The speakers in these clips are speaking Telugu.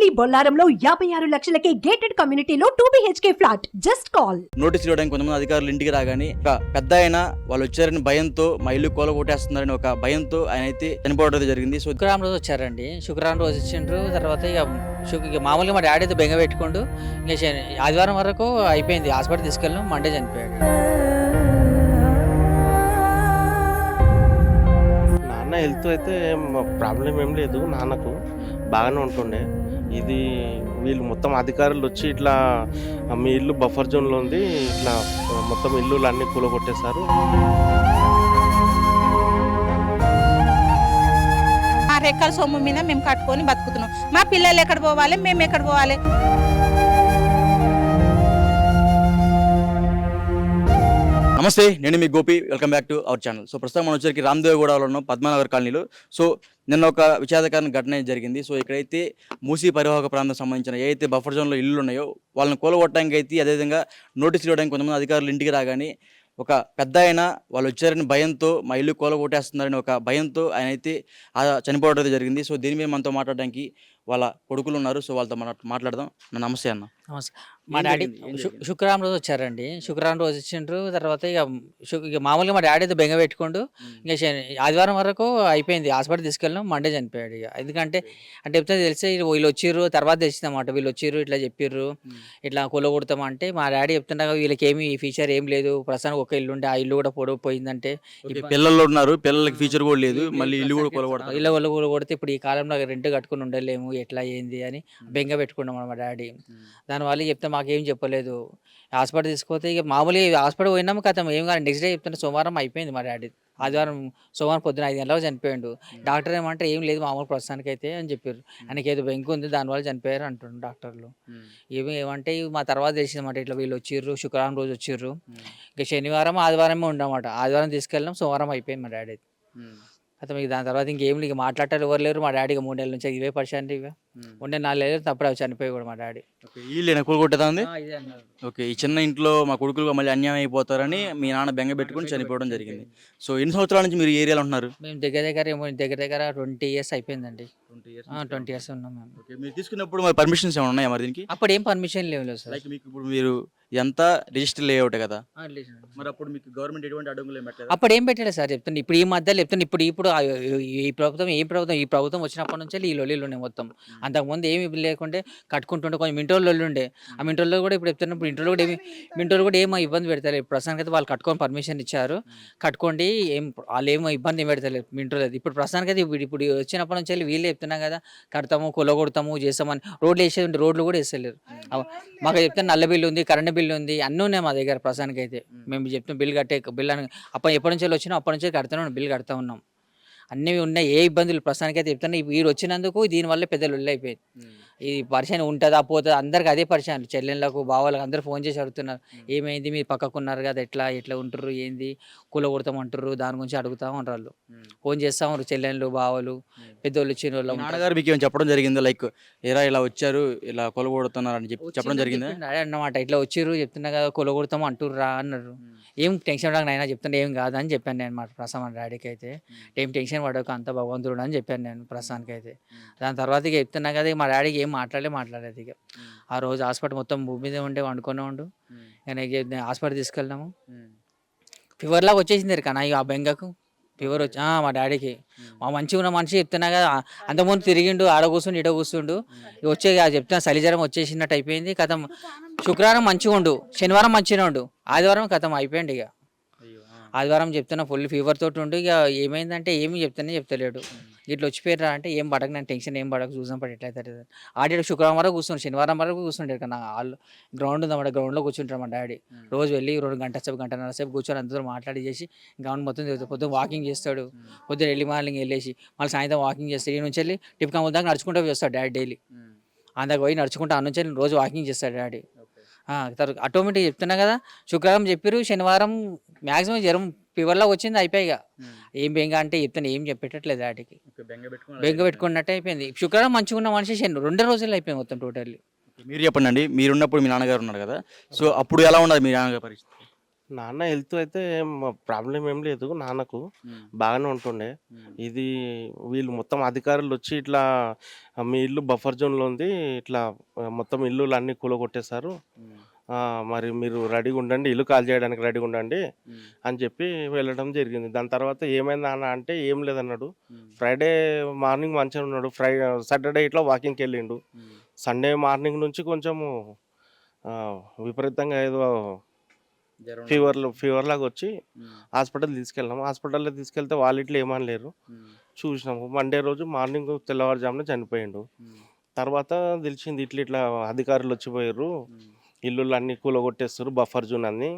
కొంపల్లి బొల్లారంలో యాభై ఆరు లక్షలకే గేటెడ్ కమ్యూనిటీలో two BHK flat just call నోటీసులు ఇవ్వడానికి కొంతమంది అధికారులు ఇంటికి రాగానే ఒక పెద్ద ఆయన వాళ్ళు వచ్చారని భయంతో మా ఇల్లు కోల కొట్టేస్తున్నారని ఒక భయంతో ఆయన అయితే చనిపోవడం జరిగింది. సో శుక్రవారం రోజు వచ్చారండి. శుక్రవారం రోజు వచ్చిండ్రు. తర్వాత ఇక మామూలుగా మా డాడీ అయితే బెంగ పెట్టుకుంటూ ఇక ఆదివారం వరకు అయిపోయింది. హాస్పిటల్ తీసుకెళ్ళాం మండే చనిపోయాడు. హెల్త్ అయితే ప్రాబ్లం ఏం లేదు. నాన్నకు బాగానే ఉంటుండే. ఇది వీళ్ళు మొత్తం అధికారులు వచ్చి ఇట్లా మీ ఇల్లు బఫర్ జోన్లో ఉంది. ఇట్లా మొత్తం ఇల్లులు అన్నీ కూలగొట్టేశారు. మా రెక్కల సొమ్ము మీద మేము కట్టుకొని బతుకుతున్నాం. మా పిల్లలు ఎక్కడ పోవాలి? మేము ఎక్కడ పోవాలి? నమస్తే నేను మీ Gopi welcome back to our channel. So ప్రస్తుతం మనం వచ్చరికి రామ్దేవగూడలో ఉన్నాం పద్మనగర్ కాలనీలో. సో నిన్న ఒక విషాదకరమైన ఘటన జరిగింది. సో ఇక్కడైతే మూసీ పరివాహక ప్రాంతం సంబంధించిన ఏదైతే బఫర్ జోన్లో ఇల్లు ఉన్నాయో వాళ్ళని కూలగొట్టడానికి అయితే అదేవిధంగా నోటీసులు ఇవ్వడానికి కొంతమంది అధికారులు ఇంటికి రాగానే ఒక పెద్ద ఆయన వాళ్ళు వచ్చారని భయంతో మా ఇల్లు కోల కొట్టేస్తున్నారని ఒక భయంతో ఆయన అయితే చనిపోవడం జరిగింది. సో దీని మీద మనతో మాట్లాడడానికి వాళ్ళ కొడుకులు ఉన్నారు సో వాళ్ళతో మనం మాట్లాడదాం. నా నమస్తే అన్న. నమస్తే. మా డాడీ? శుక్రవారం రోజు వచ్చారండి. శుక్రవారం రోజు వచ్చిండ్రు తర్వాత ఇక ఇక మామూలుగా మా డాడీ అయితే బెంగ పెట్టుకుంటూ ఇక ఆదివారం వరకు అయిపోయింది. హాస్పిటల్ తీసుకెళ్ళాం మండే చనిపోయాడు ఇక. ఎందుకంటే అంటే చెప్తే తెలిసి వీళ్ళు వచ్చిర్రు. తర్వాత తెలిసిందన్నమాట. వీళ్ళు వచ్చిర్రు ఇట్లా చెప్పిర్రు. ఇట్లా కూలగొడతాం అంటే మా డాడీ చెప్తుండగా వీళ్ళకి ఏమి ఫీచర్ ఏం లేదు. ప్రస్తుతానికి ఒక ఇల్లు ఉండే. ఆ ఇల్లు కూడా పొడవు పోయిందంటే పిల్లలు ఉన్నారు. పిల్లలకి ఫీచర్ కూడా లేదు. మళ్ళీ ఇల్లు కూడా కొలగొడతారు కూడా కొడితే ఇప్పుడు ఈ కాలంలో రెంట్ కట్టుకుని ఉండలేము. ఎట్లా ఏంది అని బెంగ పెట్టుకున్నాం మా డాడీ. దానివల్ల చెప్తే మాకేం చెప్పలేదు. హాస్పిటల్ తీసుకుపోతే ఇక మామూలుగా హాస్పిటల్ పోయినాము కథం ఏం కాదు నెక్స్ట్ డే చెప్తుంటే సోమవారం అయిపోయింది మా డాడీ. ఆదివారం సోమవారం పొద్దున ఐదు గంటలకు చనిపోయాడు. డాక్టర్ ఏమంటే ఏం లేదు మామూలు ప్రస్తుతానికి అయితే అని చెప్పారు. ఆయనకి ఏదో బెంకు ఉంది దానివల్ల చనిపోయారు అంటుండ్రు డాక్టర్లు. ఏమి ఏమంటే మా తర్వాత తెలిసిందన్నమాట ఇట్లా వీళ్ళు వచ్చిర్రు శుక్రవారం రోజు వచ్చిర్రు. ఇక శనివారం ఆదివారమే ఉండమాట ఆదివారం తీసుకెళ్ళాం సోమవారం అయిపోయింది మా డాడీ. అయితే మీకు దాని తర్వాత ఇంకేం లేదు, ఇక ఎవరు లేరు. మా డాడీకి మూడు నెలల నుంచి ఇవే పరిశాంతి ఇవే. ఉండే నాలుగు నెలలు తప్పుడు అవి చనిపోయి కూడా మా డాడీ. ఇదే అన్నారు. ఓకే ఈ చిన్న ఇంట్లో మా కొడుకులు మళ్ళీ అన్యాయం అయిపోతారని మీ నాన్న బెంగ పెట్టుకుని చనిపోవడం జరిగింది. సో ఎన్ని సంవత్సరాల నుంచి మీరు ఏరియాలో ఉన్నారు మేము దగ్గర దగ్గర దగ్గర దగ్గర ట్వంటీ ఇయర్స్ అయిపోయిందండి. ట్వంటీ ఇయర్స్ ఉన్నాం మేము. మీరు తీసుకున్నప్పుడు మరి పర్మిషన్స్ ఏమైనా ఉన్నాయా మరి దీనికి? అప్పుడు ఏం పర్మిషన్ లేవు లేదు సార్. లైక్ మీకు ఇప్పుడు మీరు ఎంత రిజిస్టర్ లేఅవుట్ కదా? మరి అప్పుడు మీకు గవర్నమెంట్ ఎటువంటి అడుగులు ఏం పెట్టలేదు? అప్పుడు ఏం పెట్టాడు సార్. చెప్తాను ఇప్పుడు ఈ మధ్యలో చెప్తాను ఇప్పుడు ఇప్పుడు ఈ ప్రభుత్వం ఏ ప్రభుత్వం ఈ ప్రభుత్వం వచ్చినప్పటి నుంచి ఈ లొల్లీలు ఉన్నాయి మొత్తం. అంతకుముందు ఏమి లేకుంటే కట్టుకుంటుండే కొంచెం మింటోళ్ళు ఉండే. ఆ మింటోళ్ళు కూడా ఇప్పుడు చెప్తున్నప్పుడు ఇంటోళ్ళు కూడా ఏమి మింటోళ్ళు కూడా ఏమో ఇబ్బంది పెడతారు ఇప్పుడు ప్రస్తుతానికి అయితే వాళ్ళు కట్టుకొని పర్మిషన్ ఇచ్చారు. కట్టుకోండి ఏం వాళ్ళు ఏమో ఇబ్బంది పెడతలేదు మింటోళ్ళు ఇప్పుడు ప్రస్తుతానికి అయితే ఇప్పుడు ఇప్పుడు వచ్చినప్పటి నుంచి వెళ్ళి వీళ్ళే చెప్తున్నాం కదా కడతాము కొలగొడతాము చేస్తామని. రోడ్లు వేసేది ఉంటే రోడ్లు కూడా వేస్తలేరు. అవ- మాకు చెప్తే నల్ల బిల్లు ఉంది కరెంట్ బిల్లు ఉంది అన్నీ ఉన్నాయి మా దగ్గర ప్రస్తుతానికి అయితే. మేము చెప్తాం బిల్ కట్టే బిల్ అని అప్పుడు ఎప్పటి నుంచి వచ్చినా అప్పటి నుంచి కడుతూనే ఉన్నాం బిల్ కడతా ఉన్నాం. అన్నీ ఉన్నాయి ఏ ఇబ్బందులు ప్రస్తుతానికైతే అయితే వీరు వీడు వచ్చినందుకు దీనివల్ల పెద్ద లొల్లి అయిపోయింది ఈ పరిచయం ఉంటుందా పోతుందా? అందరికి అదే పరిచయం చెల్లెళ్ళకు బావాలకు అందరూ ఫోన్ చేసి అడుగుతున్నారు. ఏమైంది? మీరు పక్కకున్నారు కదా ఎట్లా ఎట్లా ఉంటారు ఏంది? కూల కొడతామంటారు దాని గురించి అడుగుతా ఉంటారు వాళ్ళు ఫోన్ చేస్తా ఉంటారు చెల్లెళ్ళు బావలు పెద్దోళ్ళు చిన్న వాళ్ళు మీ నాన్నగారు మీకు ఏమైనా చెప్పడం జరిగింది? లైక్ ఏరా ఇలా వచ్చారు ఇలా కొలగొడుతున్నారు అని చెప్పి చెప్పడం జరిగిందా? అదే అన్నమాట. ఇట్లా వచ్చిర్రు చెప్తున్నా కదా కొలగొడతాము అంటుర్రా అన్నారు. ఏం టెన్షన్ పడక నాయన చెప్తున్నా ఏం కాదని చెప్పాను నేను మా ప్రసాద్ డాడీకి అయితే. ఏం టెన్షన్ పడక అంత భగవంతుడు అని చెప్పాను నేను ప్రస్తుతానికి అయితే. దాని తర్వాత చెప్తున్నా కదా మా డాడీకి ఏం మాట్లాడలే మాట్లాడలేదు ఇక. ఆ రోజు హాస్పిటల్ మొత్తం భూమి మీద ఉండే వండుకొని ఉండు. నేను హాస్పిటల్ తీసుకెళ్ళాము ఫీవర్ లాగా వచ్చేసింది కానీ ఆ బెంగకు. ఫీవర్ వచ్చి మా డాడీకి. మా మంచిగా ఉన్న మనిషి చెప్తున్నా కదా అంతకుముందు తిరిగిండు ఆడ కూర్చుండు ఇడ కూర్చుండు వచ్చే చెప్తున్నా చలిజ్వరం వచ్చేసినట్టు అయిపోయింది. కథం శుక్రవారం మంచిగా ఉండు శనివారం మంచిగా ఉండు. ఆదివారం కథం అయిపోయింది ఇక. ఆదివారం చెప్తున్నా ఫుల్ ఫీవర్ తోటి ఉండు. ఇక ఏమైందంటే ఏమి చెప్తానే చెప్తలేడు. ఇట్లా వచ్చిపోయారా అంటే ఏం పడక నేను టెన్షన్ ఏం పడక చూసాం పడి ఎట్లయితే ఆడి శుక్రవారం వరకు కూర్చుండు శనివారం వరకు కూర్చుంటాడు కదా వాళ్ళు గ్రౌండ్ ఉందన్నమాట గ్రౌండ్లో కూర్చుంటారు మా డాడీ. రోజు వెళ్ళి రెండు గంటల సేపు గంటన్నర సేపు కూర్చొని అందరూ మాట్లాడి చేసి గ్రౌండ్ మొత్తం తిరుగుతాడు పొద్దున్న వాకింగ్ చేస్తాడు. పొద్దున్న వెళ్ళి మార్నింగ్ వెళ్ళేసి మళ్ళీ సాయంత్రం వాకింగ్ చేస్తాడు. ఈ నుంచి వెళ్ళి టిప్కా దాకా నడుచుకుంటూ వస్తాడు డాడీ డైలీ. అందాక పోయి నడుచుకుంటూ ఆ నుంచి వెళ్ళి రోజు వాకింగ్ చేస్తాడు డాడీ. తర్వాత ఆటోమేటిక్ చెప్తున్నా కదా శుక్రవారం చెప్పారు శనివారం మ్యాక్సిమం జ్వరం ఫీవర్లా వచ్చింది అయిపోయిగా ఏం బెంగ అంటే చెప్తాను ఏం చెప్పేటట్లేదు డాడీకి బెంగ పెట్టుకున్నట్టు అయిపోయింది. శుక్రవారం మంచిగా ఉన్న మనిషి రెండు రోజులు అయిపోయింది మొత్తం టోటల్లీ. మీరు చెప్పండి అండి మీరు ఉన్నప్పుడు మీ నాన్నగారు ఉన్నారు కదా సో అప్పుడు ఎలా ఉన్నది మీ నాన్నగారి పరిస్థితి? నాన్న హెల్త్ అయితే ప్రాబ్లం ఏం లేదు నాన్నకు బాగానే ఉంటుండే. ఇది వీళ్ళు మొత్తం అధికారులు వచ్చి ఇట్లా "ఆ, మీ ఇల్లు బఫర్ జోన్లో ఉంది ఇట్లా మొత్తం ఇల్లులు అన్ని కూలగొట్టేశారు మరి మీరు రెడీగా ఉండండి ఇల్లు కాల్ చేయడానికి రెడీగా ఉండండి అని చెప్పి వెళ్ళడం జరిగింది. దాని తర్వాత ఏమైంది అన్న అంటే ఏం లేదన్నాడు. ఫ్రైడే మార్నింగ్ మంచిగా ఉన్నాడు. ఫ్రై సాటర్డే ఇట్లా వాకింగ్కి వెళ్ళిండు. సండే మార్నింగ్ నుంచి కొంచెము విపరీతంగా ఏదో ఫీవర్ ఫీవర్ లాగా వచ్చి హాస్పిటల్ తీసుకెళ్ళాము. హాస్పిటల్లో తీసుకెళ్తే వాళ్ళు ఇట్లా ఏమనలేరు చూసినాము. మండే రోజు మార్నింగ్ తెల్లవారుజామున చనిపోయిండు. తర్వాత తెలిసింది ఇట్లా ఇట్లా అధికారులు వచ్చిపోయారు. ఇల్లులు అన్ని కూలగొట్టేస్తారు బఫర్ జోన్ అన్ని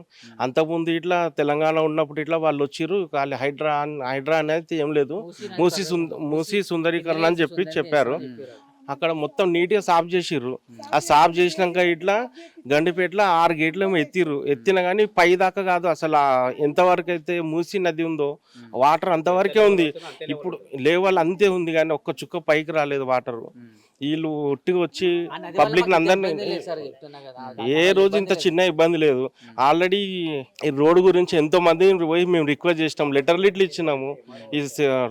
అంతకుముందు ఇట్లా తెలంగాణ ఉన్నప్పుడు ఇట్లా వాళ్ళు వచ్చిర్రు ఖాళీ హైడ్రా హైడ్రా అనేది ఏం లేదు. మూసి మూసి సుందరీకరణ అని చెప్పి చెప్పారు. అక్కడ మొత్తం నీట్గా సాఫ్ చేసిర్రు. ఆ సాఫ్ చేసినాక ఇట్లా గండిపేటలో ఆరు గేట్లు ఏమో ఎత్తిర్రు. ఎత్తిన కానీ పై దాకా కాదు అసలు ఎంతవరకు అయితే మూసి నది ఉందో వాటర్ అంతవరకే ఉంది. ఇప్పుడు లేవల్ అంతే ఉంది కానీ ఒక్క చుక్క పైకి రాలేదు వాటర్. వీళ్ళు ఒట్టిగా వచ్చి పబ్లిక్ అందరినీ ఏ రోజు ఇంత చిన్న ఇబ్బంది లేదు. ఆల్రెడీ ఈ రోడ్ గురించి ఎంతో మంది పోయి మేము రిక్వెస్ట్ చేసినాం. లెటర్లు ఇట్లు ఇచ్చినాము. ఈ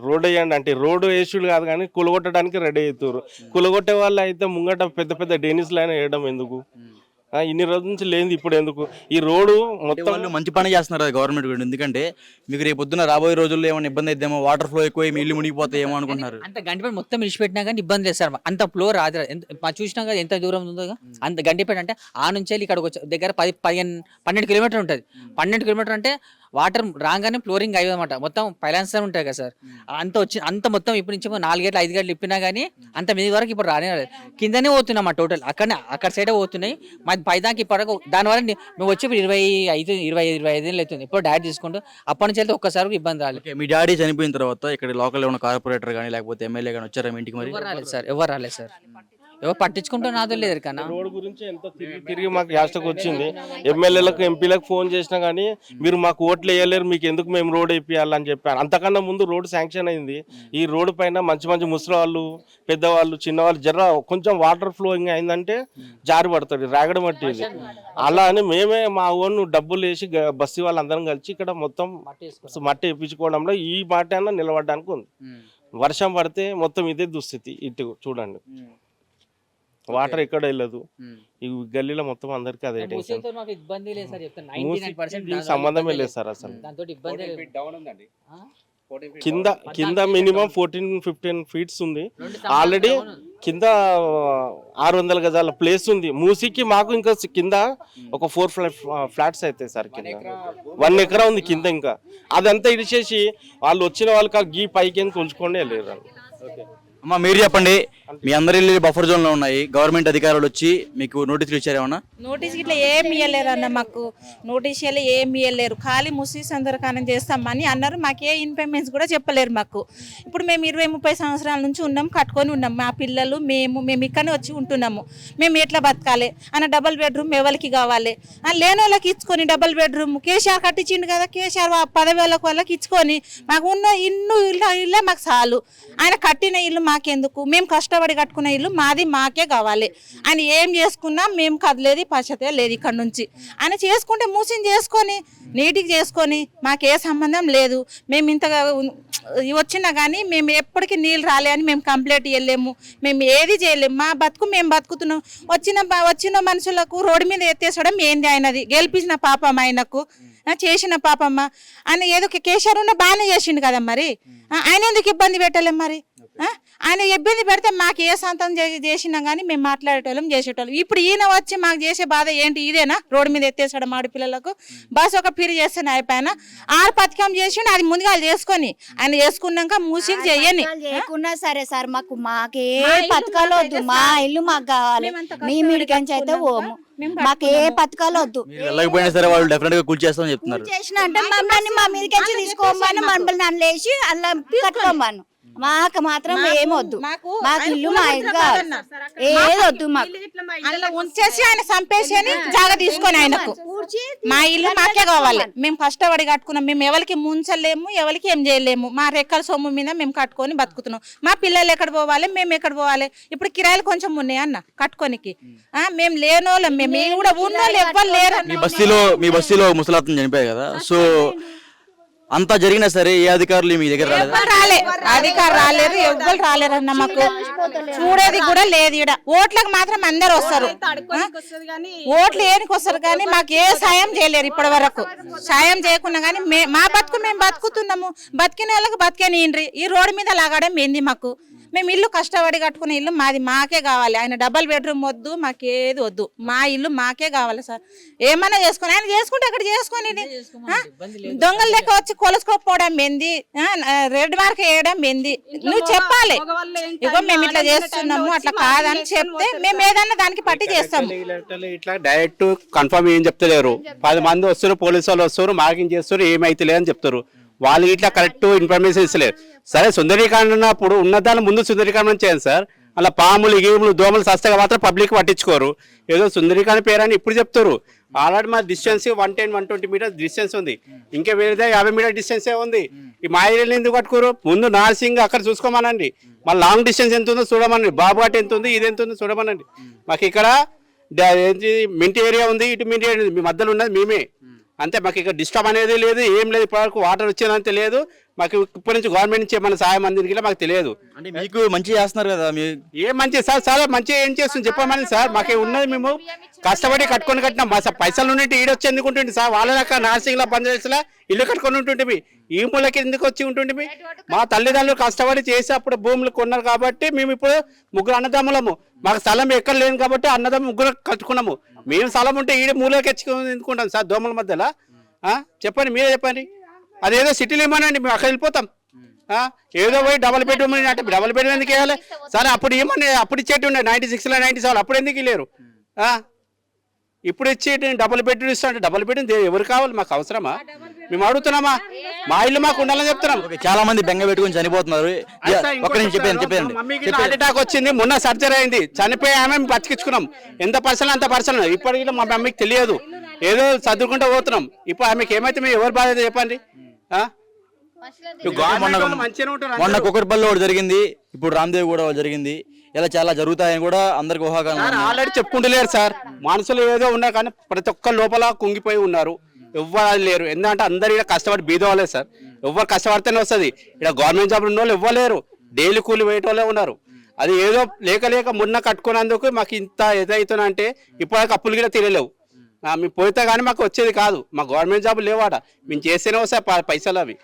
రోడ్ వేయండి అంటే రోడ్ వేసుడు కాదు కానీ కులగొట్టడానికి రెడీ అవుతారు కులగొట్టే వాళ్ళు అయితే ముంగట పెద్ద పెద్ద డెనిస్ లైన్ వేయడం ఎందుకు? ఇన్ని రోజుల నుంచి లేదు ఇప్పుడు ఎందుకు? ఈ రోడ్డు మొత్తం వాళ్ళు మంచి పని చేస్తున్నారు గవర్నమెంట్ కూడా. ఎందుకంటే మీకు రేపు పొద్దున్న రాబోయే రోజుల్లో ఏమైనా ఇబ్బంది అయిద్దేమో వాటర్ ఫ్లో ఎక్కువ మీ ఇల్లు మునిగిపోతాయేమో అనుకుంటున్నారు. అంత గంటిపేట మొత్తం విడిచిపెట్టినా కానీ ఇబ్బంది లేదు సార్. అంత ఫ్లో రాదు చూసినా కదా ఎంత దూరం ఉందో అంత గంటిపేట అంటే ఆ నుంచి వెళ్ళి ఇక్కడికి వచ్చే దగ్గర పది పదిహేను పన్నెండు కిలోమీటర్ ఉంటుంది. పన్నెండు కిలోమీటర్ అంటే వాటర్ రాగానే ఫ్లోరింగ్ అయ్యేదన్నమాట మొత్తం పైలాన్సర్ ఉంటాయి కదా సార్. అంత వచ్చి అంత మొత్తం ఇప్పుడు నుంచి నాలుగు గంటలు ఐదు గంటలు ఇప్పినా కానీ అంత మీద వరకు ఇప్పుడు రానే రాలేదు. కిందనే పోతున్నాం మా టోటల్. అక్కడనే అక్కడ సైడే పోతున్నాయి. మాది పైదాకా ఇప్పటివరకు దానివల్ల మేము వచ్చి ఇప్పుడు ఇరవై ఐదు ఇరవై ఇరవై ఐదు ఏళ్ళు అవుతుంది. ఇప్పుడు డాడీ తీసుకుంటూ అప్పటి నుంచి వెళ్తే ఒక్కసారి ఇబ్బంది రాలేదు. మీ డాడీ చనిపోయిన తర్వాత ఇక్కడ లోకల్ ఉన్న కార్పొరేటర్ కానీ లేకపోతే ఎమ్మెల్యే కానీ వచ్చారా మీ ఇంటికి మరి? ఎవరు రాలేదు సార్ ఎవరు రాలేదు సార్. ఎవరు పట్టించుకుంటూ నాదో లేదు కన్నా. రోడ్ గురించి ఎంతో తిరిగి తిరిగి మాకు యాస్టకు వచ్చింది. ఎమ్మెల్యేలకు ఎంపీలకు ఫోన్ చేసినా కానీ మీరు మాకు ఓట్లు వేయలేరు మీకు ఎందుకు మేము రోడ్ వేయాలని చెప్పాను అంతకన్నా ముందు రోడ్ శాంక్షన్ అయింది. ఈ రోడ్డు పైన మంచి మంచి ముసలి వాళ్ళు పెద్దవాళ్ళు చిన్నవాళ్ళు జర కొంచెం వాటర్ ఫ్లోయింగ్ అయిందంటే జారి పడుతుంది రాగడం మట్టి అలా అని మేమే మా ఓన్ డబ్బులు వేసి బస్సు వాళ్ళందరం కలిసి ఇక్కడ మొత్తం మట్టి వేయించుకోవడంలో ఈ మాట అయినా నిలబడడానికి ఉంది. వర్షం పడితే మొత్తం ఇదే దుస్థితి ఇటు చూడండి. వాటర్ ఎక్కడ వెళ్ళదు. ఈ గల్లీలో మొత్తం అందరికీ అదే టెన్షన్ ఇబ్బంది లేదు సార్ చెప్తాను సంబంధమే లేదు సార్ అసలు. దాంతో ఇబ్బంది లేదు. ఆ? కింద కింద మినిమం ఫోర్టీన్ ఫిఫ్టీన్ ఫీట్స్ ఉంది. ఆల్రెడీ కింద ఆరు వందల గజాల ప్లేస్ ఉంది. మూసీకి మాకు ఇంకా కింద ఒక ఫోర్ ఫ్లాట్స్ అవుతాయి సార్ కింద. వన్ ఎకరా ఉంది కింద ఇంకా. అదంతా ఇడిచేసి వాళ్ళు వచ్చిన వాళ్ళకి ఆ గీ పైకి కొలుచుకోండి వెళ్ళారు అమ్మా మీరు చెప్పండి. మీ అందరి ఇల్లు బఫర్ జోన్లో ఉన్నాయి. గవర్నమెంట్ అధికారులు వచ్చి మీకు నోటీసులు ఇచ్చారేమన్నా నోటీస్ ఇట్లా ఏం ఇవ్వలేరు అన్న మాకు. నోటీస్ ఇవ్వలే ఏం ఇవ్వలేరు ఖాళీ ముసి సందర్కానం చేస్తామని అన్నారు. మాకు ఏ ఇన్ఫర్మేషన్ కూడా చెప్పలేరు మాకు. ఇప్పుడు మేము ఇరవై ముప్పై సంవత్సరాల నుంచి ఉన్నాం కట్టుకొని ఉన్నాం. మా పిల్లలు మేము మేము ఇక్కడనే వచ్చి ఉంటున్నాము. మేము ఎట్లా బతకాలి? అన్న డబల్ బెడ్రూమ్ ఎవరికి కావాలి? ఆ లేని వాళ్ళకి ఇచ్చుకొని డబల్ బెడ్రూమ్ కేసీఆర్ కట్టించిండు కదా కేసీఆర్ వా- పదవేలకు వాళ్ళకి ఇచ్చుకొని మాకు ఉన్న ఇల్లు ఇల్లు ఇల్లే మాకు చాలు. ఆయన కట్టిన ఇల్లు మాకెందుకు? మేము కష్టం కష్టపడి కట్టుకున్న ఇల్లు మాది మాకే కావాలి. ఆయన ఏం చేసుకున్నా మేము కదలేదు పచ్చతే లేదు ఇక్కడ నుంచి. ఆయన చేసుకుంటే మూసిని చేసుకొని నీటికి చేసుకొని మాకే సంబంధం లేదు. మేము ఇంతగా వచ్చినా కానీ మేము ఎప్పటికీ నీళ్ళు రాలే అని మేము కంప్లైంట్ ఇవ్వలేము మేము ఏది చేయలేము. మా బతుకు మేము బతుకుతున్నాం. వచ్చిన వచ్చిన మనుషులకు రోడ్డు మీద ఎత్తేసడం ఏంది ఆయనది? గెలిపించిన పాపం ఆయనకు? చేసిన పాపమ్మ అని ఏదో ఒక కేసీఆర్ ఉన్న బాగానే చేసిండు కదా మరి? ఆయన ఎందుకు ఇబ్బంది పెట్టలేం మరి? ఆయన ఇబ్బంది పెడితే మాకు ఏ సంతం చేసినా కానీ మేము మాట్లాడేటోళ్ళం చేసేటోళ్ళం. ఇప్పుడు ఈయన వచ్చి మాకు చేసే బాధ ఏంటి? ఇదేనా? రోడ్డు మీద ఎత్తేసాడు ఆడపిల్లలకు. బస్ ఒక పిరి చేస్తాను అయిపోయిన? ఆరు పథకం చేసిండు అది ముందుగా చేసుకొని ఆయన చేసుకున్నాక చెయ్యని. పథకాలు చేయకున్నా సరే సార్ మాకు మాకే మా ఇల్లు పథకాలు వద్దు. మా. ఇల్లు మాకు కావాలి. మేమంత మీ కష్టపడి మీడికంచి అయితే మేము మాకు ఏ. పథకాలు వద్దు. మీరు వెళ్ళకపోయినా సరే వాళ్ళు డెఫినెట్గా కూల్చేస్తామని చెప్తున్నారు. చేసిన అంటే మమ్మల్ని మా మీదకి తీసుకోమని మమ్మల్ని నన్ను లేచి అలా కట్టుకోమను. మాకు మాత్రం ఏమొద్దు. మాకు ఇల్లు మా ఇల్లు మాకు అందులో ఉంచేసి ఆయన చంపేసి అని జాగ తీసుకొని ఆయనకు. మా ఇల్లు మాకే కావాలి. మేము కష్టపడి కట్టుకున్నాం. మేము ఎవరికి ముంచలేము ఎవరికి ఏం చేయలేము. మా రెక్కల సొమ్ము మీద మేము కట్టుకొని బతుకుతున్నాం. మా పిల్లలు ఎక్కడ పోవాలి? మేము ఎక్కడ పోవాలి? ఇప్పుడు కిరాయిలు కొంచెం ఉన్నాయి అన్న కట్టుకోనికి. ఆ, మేము లేనోళ్ళం. మేము మేము కూడా ఉన్నోళ్ళు ఎవ్వరు లేరు. మీ బస్తీలో మీ బస్తీలో ముసలాత్మ చనిపోయాయి కదా. సో అంతా జరిగినా సరే ఏ అధికారులు మీ దగ్గర రాలేదా? ఎవ్వరు రాలే. అధికారు రాలేరు ఎవ్వరు రాలేరు అన్న మాకు చూడేది కూడా లేదు ఇక్కడ ఓట్లకు మాత్రం అందరు వస్తారు? ఓట్లు ఏనికి వస్తారు కానీ మాకు ఏ సాయం చేయలేరు ఇప్పటి వరకు సాయం చేయకున్నా కానీ మే మా బతుకు మేము బతుకుతున్నాము. బతికిన వాళ్ళకి బతికేనిండ్రి ఈ రోడ్డు మీద లాగడం ఏంది మాకు? మేము ఇల్లు కష్టపడి కట్టుకునే ఇల్లు మాది మాకే కావాలి. ఆయన డబల్ బెడ్రూమ్ వద్దు మాకేది వద్దు. మా ఇల్లు మాకే కావాలి సార్. ఏమన్నా చేసుకుని ఆయన చేసుకుంటే అక్కడ చేసుకొని దొంగల లెక్క వచ్చి కొలుసుకోకపోవడం ఏంది? రెడ్ మార్క్ వేయడం ఏంది? నువ్వు చెప్పాలి. ఇగో మేము ఇట్లా చేస్తున్నాము అట్లా కాదని చెప్తే మేము ఏదన్నా దానికి పట్టి చేస్తాము ఇట్లా డైరెక్ట్ కన్ఫర్మ్ ఏం చెప్తలేరు. పది మంది వస్తారు పోలీసు వాళ్ళు వస్తారు మార్కింగ్ చేస్తారు ఏమైతే అని చెప్తారు. వాళ్ళు ఇట్లా కరెక్ట్ ఇన్ఫర్మేషన్ ఇస్తలేదు సరే సుందరీకరణ అన్నప్పుడు ఉన్నదాన్ని ముందు సుందరీకరణ చేయండి సార్. అలా పాములు గేములు దోమలు సస్తగా మాత్రం పబ్లిక్ పట్టించుకోరు. ఏదో సుందరీకరణ పేరని ఇప్పుడు చెప్తారు ఆల్రెడీ మా distance one ten one twenty metres distance ఉంది. ఇంకా వేరేదే యాభై మీటర్ డిస్టెన్సే ఉంది. ఈ మా ఏరియాలో ఎందుకు కట్టుకోరు ముందు నార్సింగ్ అక్కడ చూసుకోమనండి. మళ్ళీ లాంగ్ డిస్టెన్స్ ఎంత ఉందో చూడమనండి. బాబుఘాట్ ఎంత ఉంది ఇది ఎంత ఉందో చూడమనండి. మాకు ఇక్కడ ఏంటి మింటి ఏరియా ఉంది ఇటు మింటి ఏరియా ఉంది. మీ మధ్యలో ఉన్నది మేమే. అంతే మాకు ఇక్కడ డిస్టర్బ్ అనేది లేదు ఏం లేదు ఇప్పటివరకు వాటర్ వచ్చేదంతే లేదు. మాకు ఇప్పటి నుంచి గవర్నమెంట్ నుంచి ఏమైనా సహాయం అందింది మాకు తెలియదు. అంటే మీకు మంచి చేస్తున్నారు కదా మీ ఏం మంచి సార్ చాలా మంచి ఏం చేస్తుంది చెప్పమని సార్. మాకు ఉన్నది మేము. కష్టపడి కట్టుకొని కట్టినాం. మా సార్ పైసలు ఉన్నట్టు ఈడొచ్చి ఎందుకు ఉంటుంది సార్? వాళ్ళ లెక్క నార్సింగ్లో పనిచేసేలా ఇల్లు కట్టుకొని ఉంటుంటివి ఈ మూలకి ఎందుకు వచ్చి ఉంటుంటివి మా? తల్లిదండ్రులు కష్టపడి చేసి అప్పుడు భూములు కొన్నారు కాబట్టి మేము ఇప్పుడు ముగ్గురు అన్నదమ్ములము. మాకు స్థలం ఎక్కడ లేదు కాబట్టి అన్నదమ్ము ముగ్గురు కట్టుకున్నాము. మేము స్థలం ఉంటే ఈడ మూలకి ఎచ్చుకొని ఎందుకుంటాం సార్ దోమల మధ్యలో? ఆ? చెప్పండి మీరే చెప్పండి. అదేదో సిటీలో ఇవ్వనండి మేము అక్కడ వెళ్ళిపోతాం. ఆ? ఏదో పోయి డబల్ బెడ్రూమ్ అంటే డబల్ బెడ్రూమ్ ఎందుకు వేయాలి? సరే అప్పుడు ఏమని అప్పుడు ఇచ్చేటి ఉండే నైన్టీ సిక్స్లో నైన్టీ సెవెన్ అప్పుడు ఎందుకు లేరు ఇప్పుడు ఇచ్చి డబుల్ బెడ్రూమ్ ఇస్తా అంటే డబుల్ బెడ్రూమ్ ఎవరు కావాలి? మాకు అవసరమా? మేము అడుగుతున్నామా? మా ఇల్లు మాకు ఉండాలని చెప్తున్నాం. చాలా మంది బెంగ పెట్టుకొని చనిపోతున్నారు. ఒక్క చెప్పాను చెప్పండి. మమ్మీకి హార్ట్ అటాక్ వచ్చింది మొన్న సర్జరీ అయింది. చనిపోయి ఆమె బతికించుకున్నాం. ఎంత పర్సనల్ అంత పర్సనల్. ఇప్పటికి మా మమ్మీకి తెలియదు. ఏదో చదువుకుంటూ పోతున్నాం. ఇప్పుడు ఆమెకి ఏమైతే మేము ఎవరు బాధ్యత చెప్పండి? మొన్న అందరూ. కుక్కటిపల్లిలో ఒకటి జరిగింది. ఇప్పుడు రామ్దేవ్ కూడా జరిగింది. ఇలా చాలా జరుగుతాయని కూడా అందరికి ఊహాగానం. ఆల్రెడీ చెప్పుకుంటలేరు సార్. మనుషులు ఏదో ఉన్నారు కానీ ప్రతి ఒక్క లోపల కుంగిపోయి ఉన్నారు. ఎవ్వరు లేరు. ఎందుకంటే అందరు ఇక్కడ కష్టపడి బీదవాలే సార్. ఎవ్వరు కష్టపడితేనే వస్తుంది. ఇక్కడ గవర్నమెంట్ జాబ్ ఉన్న వాళ్ళు ఇవ్వలేరు డైలీ కూలి వేయటోళ్ళే ఉన్నారు. అది ఏదో లేక లేక మొన్న కట్టుకున్నందుకు మాకు ఇంత ఏదైతుందంటే అంటే ఇప్పటికి అప్పులు కూడా తీరలేవు. మేము పోతే కానీ మాకు వచ్చేది కాదు. మా గవర్నమెంట్ జాబ్ లేవాడ మేము చేస్తేనే వస్తాయి పైసలు అవి.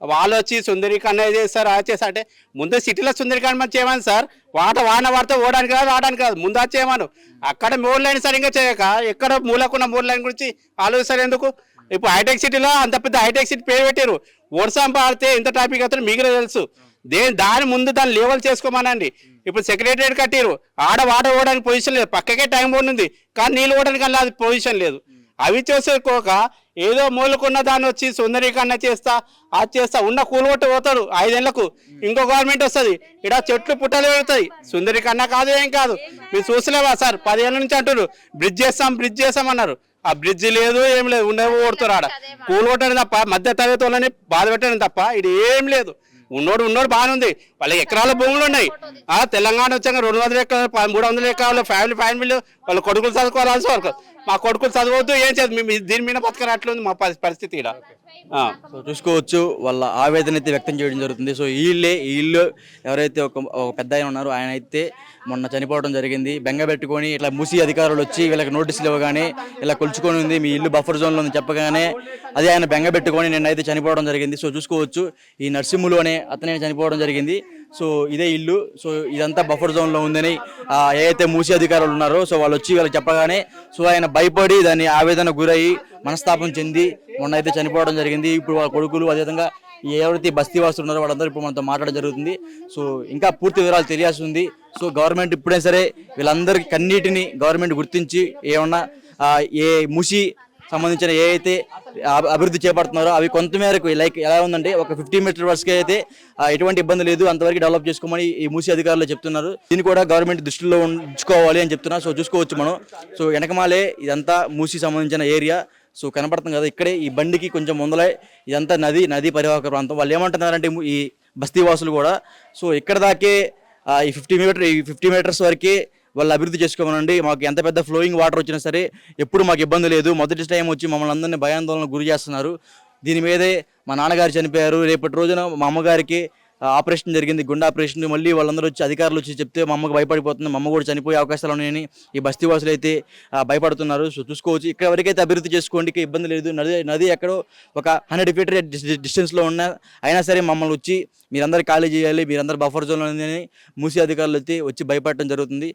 వాళ్ళు వచ్చి సుందరీకరణ చేస్తారు అది చేస్తారు అంటే ముందు సిటీలో సుందరీకరణ మనం చేయమని సార్. వాట వాన వాడితే ఓడానికి రాదు రావడానికి రాదు. ముందు అది చేయమను. అక్కడ మూడు లైన్ సరిగ్గా చేయక. ఎక్కడ మూలకున్న మూడు లైన్ గురించి ఆలోచిస్తారు ఎందుకు? ఇప్పుడు హైటెక్ సిటీలో అంత పెద్ద హైటెక్ సిటీ పేరు పెట్టారు ఓడిసాంప పాడితే ఎంత ట్రాఫిక్ అవుతుందో మీకు తెలుసు? దేని దాని ముందు దాన్ని లేవల్ చేసుకోమనండి. ఇప్పుడు సెక్రటరియట్ కట్టారు ఆడ వాటర్ పోవడానికి పొజిషన్ లేదు. పక్కకే టైం ఉంది. కానీ నీళ్ళు పోవడానికి అలా అది పొజిషన్ లేదు. అవి చేసుకోక ఏదో మూలకున్న దాన్ని వచ్చి సుందరీకరణ చేస్తా అది చేస్తా ఉన్న కూలగొట్టి పోతాడు ఐదేళ్ళకు. ఇంకో గవర్నమెంట్ వస్తుంది. ఇక్కడ చెట్లు పుట్టలు పెడుతుంది సుందరీకరణ కాదు ఏం కాదు. మీరు చూసలేవా సార్? పదేళ్ళ నుంచి అంటారు బ్రిడ్జ్ చేస్తాం బ్రిడ్జ్ చేస్తాం అన్నారు. ఆ బ్రిడ్జ్ లేదు ఏం లేదు. ఉండవు కొడుతారు ఆడ. కూలగొట్టడం తప్ప మధ్య తరగతి వాళ్ళని బాధ పెట్టడం తప్ప ఇది ఏం లేదు. ఉన్నోడు ఉన్నోడు బాగానే ఉంది. వాళ్ళకి ఎకరాల భూములు ఉన్నాయి. ఆ తెలంగాణ వచ్చాక రెండు వందల ఎకరాలు మూడు వందల ఎకరాలు ఫ్యామిలీ ఫ్యామిలీ వాళ్ళ కొడుకులు చదువుకోవాల్సి వరకు మా కొడుకులు చదవద్దు ఏం చేద్దు మేము దీని మీద బతకని అట్లుంది మా పరిస్థితి ఇక్కడ సో చూసుకోవచ్చు వాళ్ళ ఆవేదన అయితే వ్యక్తం చేయడం జరుగుతుంది. సో వీళ్ళే వీళ్ళు ఈ ఇల్లు ఎవరైతే ఒక ఒక పెద్ద ఆయన ఉన్నారో ఆయన అయితే మొన్న చనిపోవడం జరిగింది. బెంగ పెట్టుకొని ఇట్లా మూసి అధికారులు వచ్చి వీళ్ళకి నోటీసులు ఇవ్వగానే ఇలా కొలుచుకొని ఉంది మీ ఇల్లు బఫర్ జోన్లో ఉంది చెప్పగానే అది ఆయన బెంగ పెట్టుకొని నిన్నైతే చనిపోవడం జరిగింది. సో చూసుకోవచ్చు ఈ నర్సింహులోనే అతనే చనిపోవడం జరిగింది. సో ఇదే ఇల్లు. సో ఇదంతా బఫర్ జోన్లో ఉందని ఏదైతే మూసీ అధికారులు ఉన్నారో సో వాళ్ళు వచ్చి వాళ్ళు చెప్పగానే సో ఆయన భయపడి దాన్ని ఆవేదన గురయ్యి మనస్తాపం చెంది మొన్న అయితే చనిపోవడం జరిగింది. ఇప్పుడు వాళ్ళ కొడుకులు అదేవిధంగా ఎవరైతే ఈ బస్తీ వాసులు ఉన్నారో వాళ్ళందరూ ఇప్పుడు మనతో మాట్లాడడం జరుగుతుంది. సో ఇంకా పూర్తి వివరాలు తెలియాల్సి ఉంది సో గవర్నమెంట్ ఇప్పుడే సరే వీళ్ళందరికీ కన్నీటిని గవర్నమెంట్ గుర్తించి ఏమన్నా ఏ ముసి సంబంధించిన ఏ అయితే అభివృద్ధి చేపడుతున్నారో అవి కొంతమేరకు లైక్ ఎలా ఉందంటే ఒక ఫిఫ్టీ మీటర్ వరకు అయితే ఎటువంటి ఇబ్బంది లేదు. అంతవరకు డెవలప్ చేసుకోమని ఈ మూసీ అధికారులు చెప్తున్నారు. దీన్ని కూడా గవర్నమెంట్ దృష్టిలో ఉంచుకోవాలి అని చెప్తున్నారు. సో చూసుకోవచ్చు మనం. సో వెనకమాలే ఇదంతా మూసి సంబంధించిన ఏరియా సో కనపడుతుంది కదా ఇక్కడే ఈ బండికి కొంచెం ముందలే ఇదంతా నది నది పరివాహక ప్రాంతం. వాళ్ళు ఏమంటున్నారంటే ఈ బస్తీ వాసులు కూడా. సో ఇక్కడ దాకే ఈ ఫిఫ్టీ మీటర్ ఈ ఫిఫ్టీ మీటర్స్ వరకే వాళ్ళు అభివృద్ధి చేసుకోమనండి. మాకు ఎంత పెద్ద ఫ్లోయింగ్ వాటర్ వచ్చినా సరే ఎప్పుడు మాకు ఇబ్బంది లేదు. మొదటి టైం వచ్చి మమ్మల్ని అందరినీ భయాందోళన గురి చేస్తున్నారు. దీని మీదే మా నాన్నగారు చనిపోయారు. రేపటి రోజున మా అమ్మగారికి ఆపరేషన్ జరిగింది. గుండె ఆపరేషన్ మళ్ళీ వాళ్ళందరూ వచ్చి అధికారులు వచ్చి చెప్తే మా అమ్మకు భయపడిపోతుంది. మా అమ్మ కూడా చనిపోయే అవకాశాలు ఉన్నాయని ఈ బస్తీ వాసులు అయితే భయపడుతున్నారు. సో చూసుకోవచ్చు. ఇక్కడ వరకైతే అభివృద్ధి చేసుకోండి. ఇబ్బంది లేదు. నది నది ఎక్కడో ఒక హండ్రెడ్ ఫీటర్ డిస్టెన్స్లో ఉన్న అయినా సరే మమ్మల్ని వచ్చి మీరందరూ ఖాళీ చేయాలి. మీరందరూ బఫర్ జోన్లో ఉందని మూసి అధికారులు వచ్చి భయపడటం జరుగుతుంది.